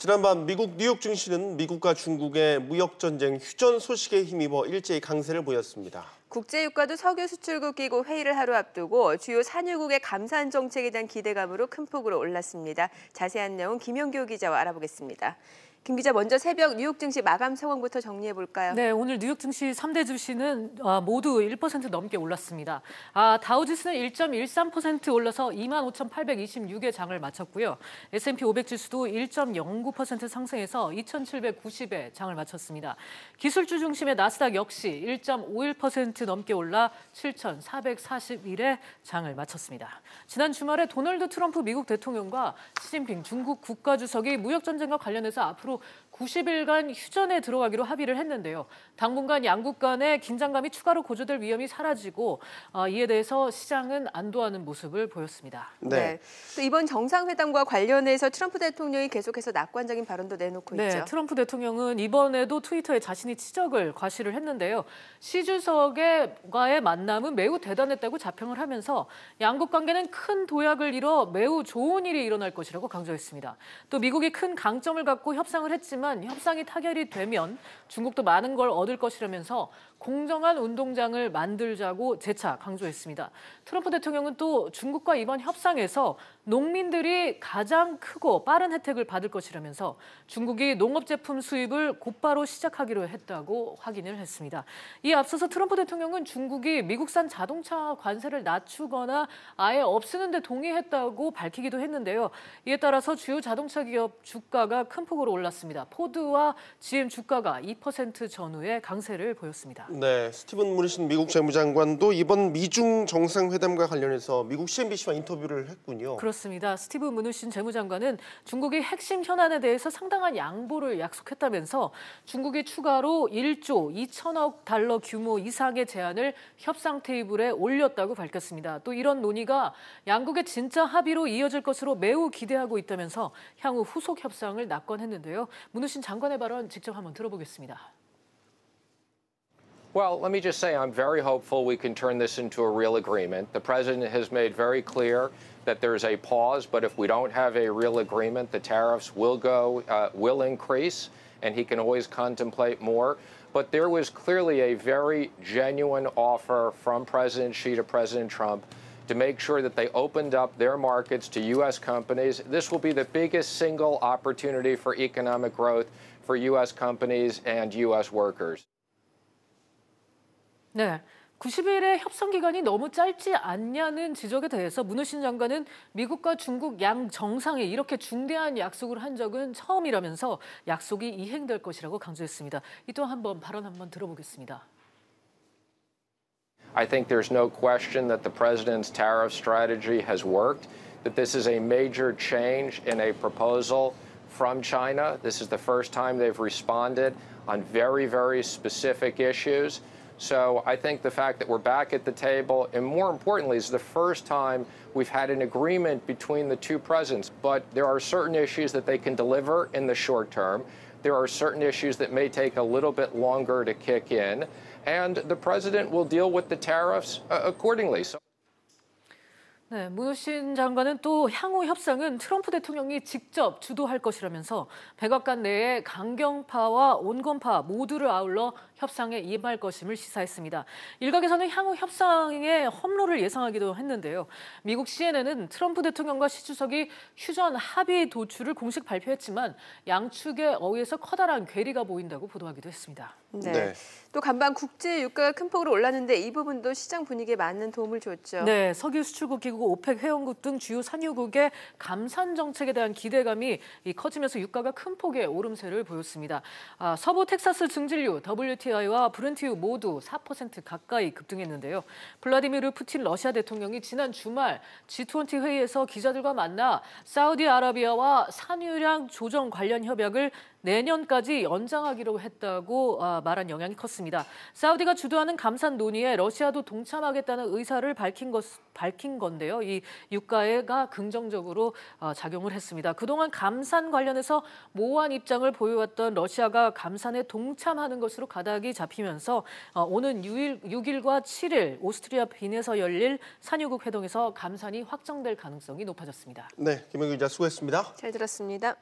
지난밤 미국 뉴욕 증시는 미국과 중국의 무역 전쟁 휴전 소식에 힘입어 일제히 강세를 보였습니다. 국제유가도 석유 수출국 기구 회의를 하루 앞두고 주요 산유국의 감산 정책에 대한 기대감으로 큰 폭으로 올랐습니다. 자세한 내용 김영교 기자와 알아보겠습니다. 김 기자 먼저 새벽 뉴욕 증시 마감 상황부터 정리해 볼까요? 네, 오늘 뉴욕 증시 3대 주시는 아, 모두 1% 넘게 올랐습니다. 아, 다우지수는 1.13% 올라서 25,826의 장을 마쳤고요. S&P 500 지수도 1.09% 상승해서 2,790에 장을 마쳤습니다. 기술주 중심의 나스닥 역시 1.51% 넘게 올라 7,441에 장을 마쳤습니다. 지난 주말에 도널드 트럼프 미국 대통령과 시진핑 중국 국가주석이 무역 전쟁과 관련해서 앞으로 90일간 휴전에 들어가기로 합의를 했는데요. 당분간 양국 간의 긴장감이 추가로 고조될 위험이 사라지고 어, 이에 대해서 시장은 안도하는 모습을 보였습니다. 네. 네. 이번 정상회담과 관련해서 트럼프 대통령이 계속해서 낙관적인 발언도 내놓고 네, 있죠. 트럼프 대통령은 이번에도 트위터에 자신이 지적을 과시를 했는데요. 시 주석과의 만남은 매우 대단했다고 자평을 하면서 양국 관계는 큰 도약을 이뤄 매우 좋은 일이 일어날 것이라고 강조했습니다. 또 미국이 큰 강점을 갖고 협상을 했지만 협상이 타결이 되면 중국도 많은 걸 얻을 것이라면서 공정한 운동장을 만들자고 재차 강조했습니다. 트럼프 대통령은 또 중국과 이번 협상에서 농민들이 가장 크고 빠른 혜택을 받을 것이라면서 중국이 농업 제품 수입을 곧바로 시작하기로 했다고 확인을 했습니다. 이에 앞서서 트럼프 대통령은 중국이 미국산 자동차 관세를 낮추거나 아예 없애는 데 동의했다고 밝히기도 했는데요. 이에 따라서 주요 자동차 기업 주가가 큰 폭으로 올 랐습니다. 포드와 GM 주가가 2% 전후의 강세를 보였습니다. 네, 스티븐 무리신 미국 재무장관도 이번 미중 정상회담과 관련해서 미국 CNBC와 인터뷰를 했군요. 그렇습니다. 스티브 무누신 재무장관은 중국이 핵심 현안에 대해서 상당한 양보를 약속했다면서 중국이 추가로 1조 2천억 달러 규모 이상의 제안을 협상 테이블에 올렸다고 밝혔습니다. 또 이런 논의가 양국의 진짜 합의로 이어질 것으로 매우 기대하고 있다면서 향후 후속 협상을 낙관했는데요. 무누신 장관의 발언 직접 한번 들어보겠습니다. Well, let me just say I'm very hopeful we can turn this into a real agreement. The president has made very clear that there's a pause, but if we don't have a real agreement, the tariffs will go, uh, will increase, and he can always contemplate more. But there was clearly a very genuine offer from President Xi to President Trump to make sure that they opened up their markets to U.S. companies. This will be the biggest single opportunity for economic growth for U.S. companies and U.S. workers. 네. 90일의 협상 기간이 너무 짧지 않냐는 지적에 대해서 문우신 장관은 미국과 중국 양 정상이 이렇게 중대한 약속을 한 적은 처음이라면서 약속이 이행될 것이라고 강조했습니다. 이 또한 한번 발언 한번 들어보겠습니다. I think there's no question that the president's tariff strategy has worked, that this is a major change in a proposal from China. This is the first time they've responded on very, very specific issues. So I think the fact that we're back at the table, and more importantly, is the first time we've had an agreement between the two presidents. But there are certain issues that they can deliver in the short term. There are certain issues that may take a little bit longer to kick in. And the president will deal with the tariffs uh, accordingly. So 네, 무신 장관은 또 향후 협상은 트럼프 대통령이 직접 주도할 것이라면서 백악관 내에 강경파와 온건파 모두를 아울러 협상에 임할 것임을 시사했습니다. 일각에서는 향후 협상의 험로를 예상하기도 했는데요. 미국 CNN은 트럼프 대통령과 시 주석이 휴전 합의 도출을 공식 발표했지만 양측의 어휘에서 커다란 괴리가 보인다고 보도하기도 했습니다. 네. 네. 또 간밤 국제 유가가 큰 폭으로 올랐는데 이 부분도 시장 분위기에 많은 도움을 줬죠. 네, 석유 수출국 기구 오펙 회원국 등 주요 산유국의 감산 정책에 대한 기대감이 커지면서 유가가 큰 폭의 오름세를 보였습니다. 아, 서부 텍사스 증질유 WTI와 브렌트유 모두 4% 가까이 급등했는데요. 블라디미르 푸틴 러시아 대통령이 지난 주말 G20 회의에서 기자들과 만나 사우디아라비아와 산유량 조정 관련 협약을 내년까지 연장하기로 했다고 아, 말한 영향이 컸습니다. 사우디가 주도하는 감산 논의에 러시아도 동참하겠다는 의사를 밝힌 것 밝힌 건데요. 이 유가가 긍정적으로 어, 작용을 했습니다. 그동안 감산 관련해서 모호한 입장을 보여왔던 러시아가 감산에 동참하는 것으로 가닥이 잡히면서 어, 오는 6일, 6일 과 7일 오스트리아 빈에서 열릴 산유국 회동에서 감산이 확정될 가능성이 높아졌습니다. 네, 김영규 기자 수고했습니다. 잘 들었습니다.